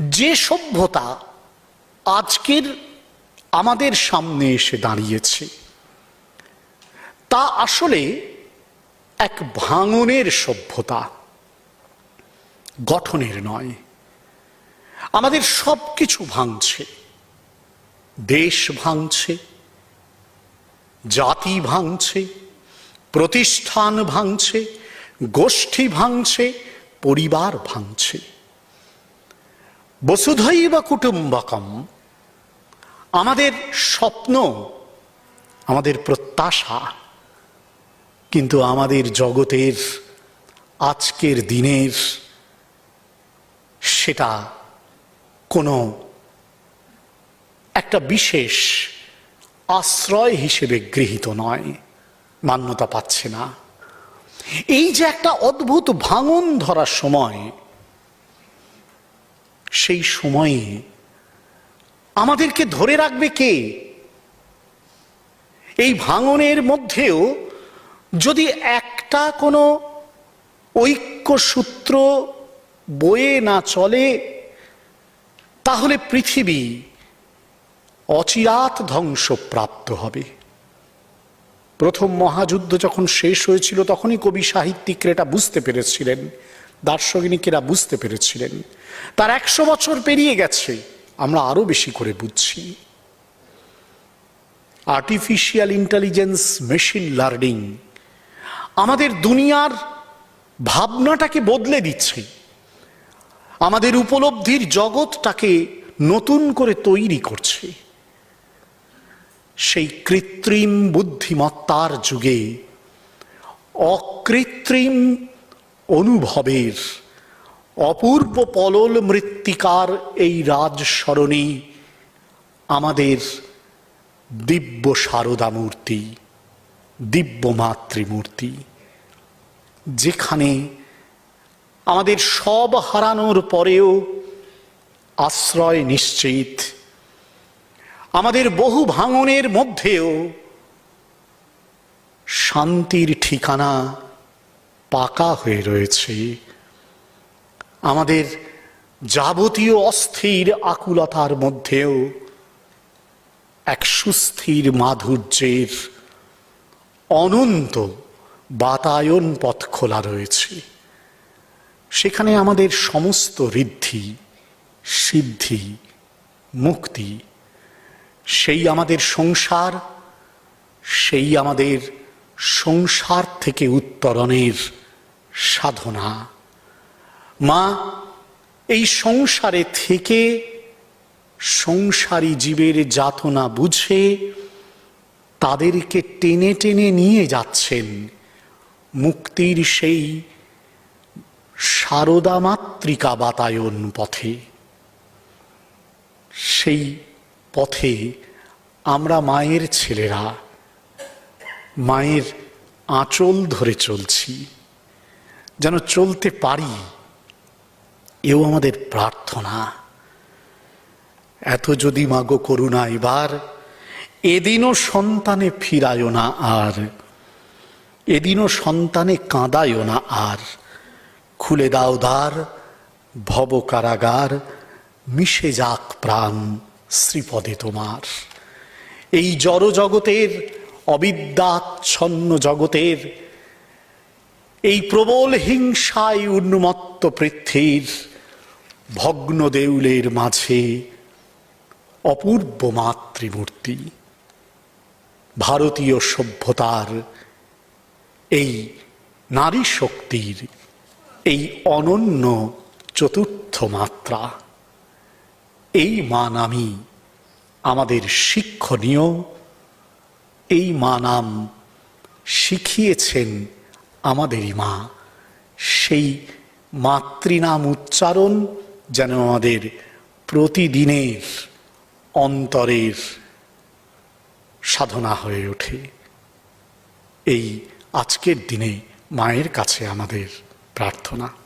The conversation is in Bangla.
যে সভ্যতা আজকের আমাদের সামনে এসে দাঁড়িয়েছে, তা আসলে এক ভাঙনের সভ্যতা, গঠনের নয়। আমাদের সব কিছু ভাঙছে, দেশ ভাঙছে, জাতি ভাঙছে, প্রতিষ্ঠান ভাঙছে, গোষ্ঠী ভাঙছে, পরিবার ভাঙছে। বসুধৈব কুটুম্বকম। আমাদের স্বপ্ন, আমাদের প্রত্যাশা, কিন্তু আমাদের জগতের আজকের দিনের সেটা কোনো একটা বিশেষ আশ্রয় হিসেবে গৃহীত নয়, মান্যতা পাচ্ছে না। এই যে একটা অদ্ভুত ভাঙন ধরার সময় সেই সময়ে আমাদেরকে ধরে রাখবে কে? এই ভাঙনের মধ্যেও যদি একটা কোনো ঐক্যসূত্র বয়ে না চলে, তাহলে পৃথিবী অচিরাত ধ্বংসপ্রাপ্ত হবে। প্রথম মহাযুদ্ধ যখন শেষ হয়েছিল, তখনই কবি সাহিত্যিকরা এটা বুঝতে পেরেছিলেন দার্শনিকেরা বুঝতে পেরেছিলেন। তার একশো বছর পেরিয়ে গেছে, আমরা আরও বেশি করে বুঝছি। আর্টিফিশিয়াল ইন্টেলিজেন্স মেশিন লার্নিং আমাদের দুনিয়ার ভাবনাটাকে বদলে দিচ্ছে। আমাদের উপলব্ধির জগৎটাকে নতুন করে তৈরি করছে। সেই কৃত্রিম বুদ্ধিমত্তার যুগে অকৃত্রিম অনুভবের অপূর্ব পলল মৃত্তিকার এই রাজস্মরণী আমাদের দিব্য সারদা মূর্তি দিব্য মাতৃমূর্তি, যেখানে আমাদের সব হারানোর পরেও আশ্রয় নিশ্চিত। আমাদের বহু ভাঙনের মধ্যেও শান্তির ঠিকানা পাকা হয়ে রয়েছে। আমাদের যাবতীয় অস্থির আকুলতার মধ্যেও এক সুস্থির মাধুর্যের অনন্ত বাতায়ন পথ খোলা রয়েছে। সেখানে আমাদের সমস্ত ঋদ্ধি, সিদ্ধি, মুক্তি, সেই আমাদের সংসার, সেই আমাদের সংসার থেকে উত্তরণের সাধনা। মা, এই সংসারে থেকে সংসারী জীবের যাতনা বুঝে তাদেরকে টেনে টেনে নিয়ে যাচ্ছেন। মুক্তির সেই সারদা মাতৃকা বাতায়ন পথে। সেই পথে আমরা মায়ের ছেলেরা মায়ের আঁচল ধরে চলছি, যেন চলতে পারি, এও আমাদের প্রার্থনা। এত যদি মাগো করুণা এবার, এদিনও সন্তানে ফিরায় না আর, এদিনও সন্তানে কাঁদায়ও না আর। খুলে দাও দ্বার, ভব কারাগার, মিশে যাক প্রাণ শ্রীপদে তোমার। এই জড় জগতের অবিদ্যাচ্ছন্ন জগতের, এই প্রবল হিংসায় উন্মত্ত পৃথ্বীর ভগ্ন দেউলের মাঝে অপূর্ব মাতৃমূর্তি, ভারতীয় সভ্যতার এই নারী শক্তির এই অনন্য চতুর্থ মাত্রা। এই মান আমি আমাদের শিক্ষণীয় এই মা নাম শিখিয়েছেন আমাদেরই মা। সেই মাতৃনাম উচ্চারণ যেন আমাদের প্রতিদিনের অন্তরের সাধনা হয়ে ওঠে। এই আজকের দিনে মায়ের কাছে আমাদের প্রার্থনা।